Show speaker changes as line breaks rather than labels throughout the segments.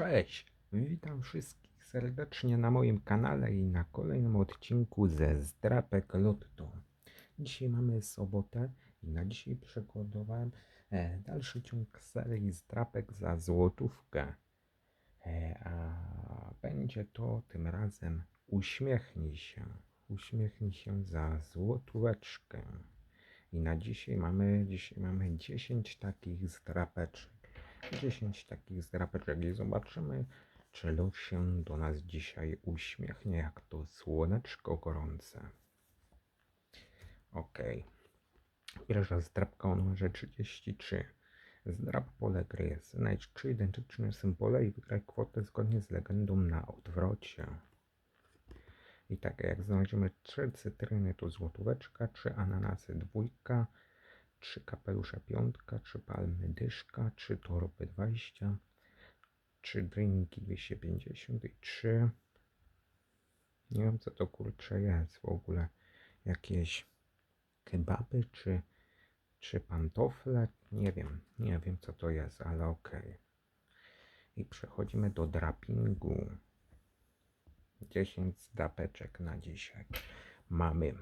Cześć! Witam wszystkich serdecznie na moim kanale i na kolejnym odcinku ze Zdrapek Lotto. Dzisiaj mamy sobotę i na dzisiaj przygotowałem e, dalszy ciąg serii Zdrapek za złotówkę. E, a będzie to tym razem Uśmiechnij się. Uśmiechnij się za złotóweczkę. I na dzisiaj mamy, dzisiaj mamy 10 takich zdrapeczek. 10 takich zdrapeczek i zobaczymy, czy los się do nas dzisiaj uśmiechnie, jak to słoneczko gorące. Ok. Pierwsza zdrapka o numerze 33. Zdrap pole gry jest. Znajdź trzy identyczne symbole i wygraj kwotę zgodnie z legendą na odwrocie. I tak, jak znajdziemy trzy cytryny, to złotóweczka, trzy ananasy, dwójka, trzy kapelusze, piątka, trzy palmy, dyszka, trzy torby, 20, trzy drinki, 250 i trzy... Nie wiem, co to kurcze jest w ogóle. Jakieś kebaby, czy, czy pantofle? Nie wiem, nie wiem, co to jest, ale okej. I przechodzimy do drapingu. 10 zdapeczek na dzisiaj mamy.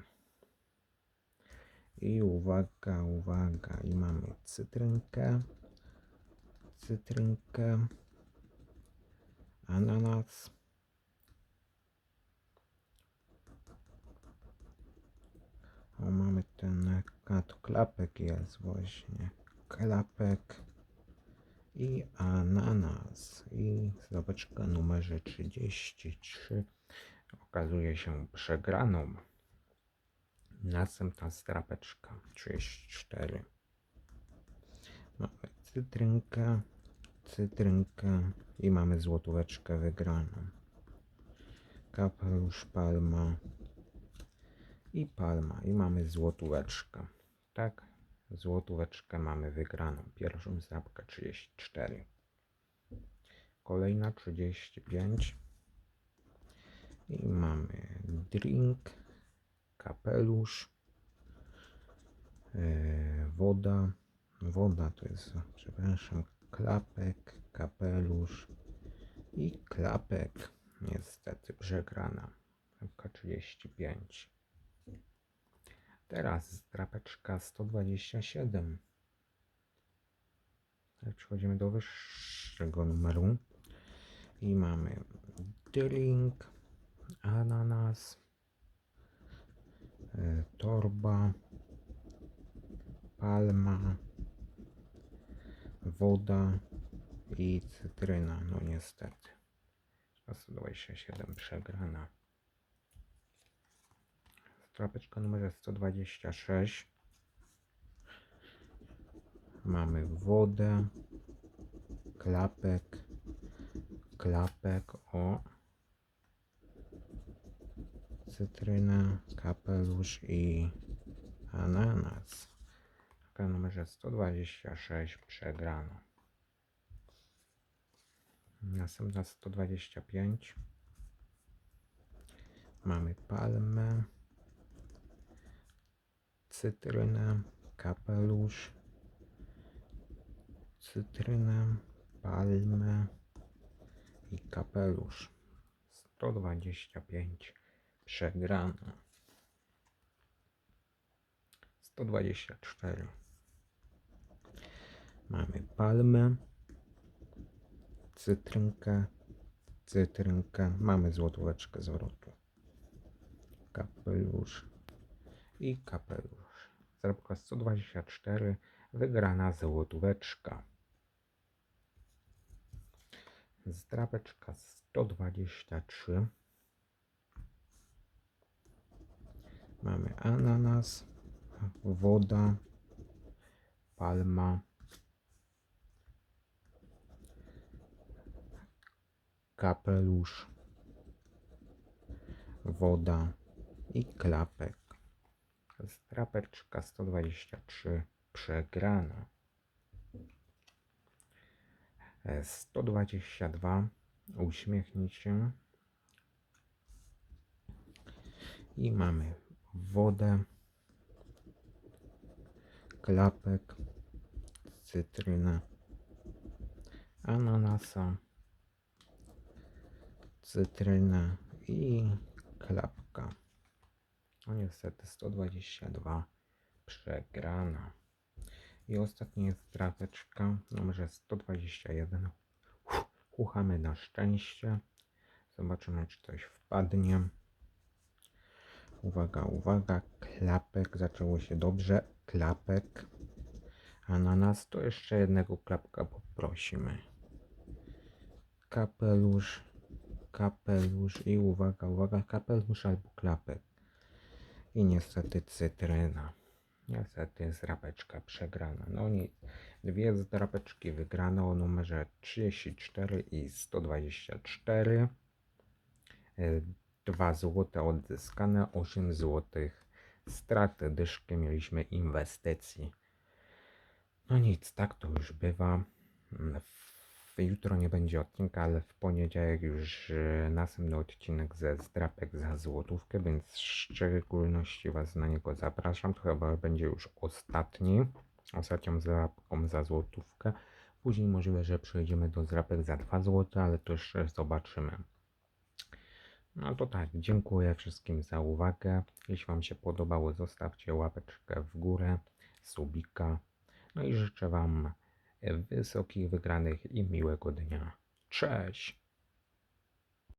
I uwaga, uwaga, i mamy cytrynkę, cytrynkę, ananas, o mamy ten, a klapek jest właśnie, klapek i ananas. I zdobyczka numerze 33 okazuje się przegraną. Następna strapeczka 34. Mamy cytrynkę, cytrynkę i mamy złotóweczkę wygraną. Kapelusz, palma i palma i mamy złotóweczkę. Tak, złotóweczkę mamy wygraną. Pierwszą zdrabkę 34. Kolejna 35. I mamy drink, kapelusz, e, woda. Woda to jest, przepraszam, klapek, kapelusz i klapek. Niestety przegrana. Zdrabka 35. Teraz zdrapeczka 127. Tak, przechodzimy do wyższego numeru. I mamy drink, ananas, torba, palma, woda i cytryna. No niestety. 127 przegrana. Strapeczka numer 126. Mamy wodę, klapek, klapek, o, cytryna, kapelusz i ananas. Taka numerze 126 przegrano. Następna 125. Mamy palmę, cytrynę, kapelusz, cytrynę, palmę i kapelusz. 125 przegrana. 124. Mamy palmę, cytrynkę, cytrynkę. Mamy złotóweczkę zwrotu. Kapelusz i kapelusz. Zarobka 124. Wygrana złotóweczka. Zdrabeczka 123. Mamy ananas, woda, palma, kapelusz, woda i klapek. Zdrabeczka 123 przegrana. E, 122 uśmiechnij się i mamy wodę, klapek, cytrynę, ananasa, cytryna i klapka. No niestety 122 przegrana. I ostatnia jest drapeczka numer 121. Uff, Uchamy na szczęście. Zobaczymy, czy coś wpadnie. Uwaga, uwaga, klapek, zaczęło się dobrze, klapek. A na nas to jeszcze jednego klapka poprosimy. Kapelusz, kapelusz i uwaga, uwaga, kapelusz albo klapek. I niestety cytryna. Niestety zdrapeczka przegrana. No nic. Dwie zdrapeczki wygrane o numerze 34 i 124. 2 złote odzyskane, 8 złotych straty. Dyszkę mieliśmy inwestycji. No nic, tak to już bywa. Mm, Jutro nie będzie odcinka, ale w poniedziałek już e, następny odcinek ze zdrapek za złotówkę, więc w szczególności Was na niego zapraszam. To chyba będzie już ostatni, ostatnią zdrapką za złotówkę. Później możliwe, że przejdziemy do zdrapek za 2 złote, ale to jeszcze zobaczymy. No to tak, dziękuję wszystkim za uwagę. Jeśli Wam się podobało, zostawcie łapeczkę w górę, subika. No i życzę Wam wysokich wygranych i miłego dnia. Cześć!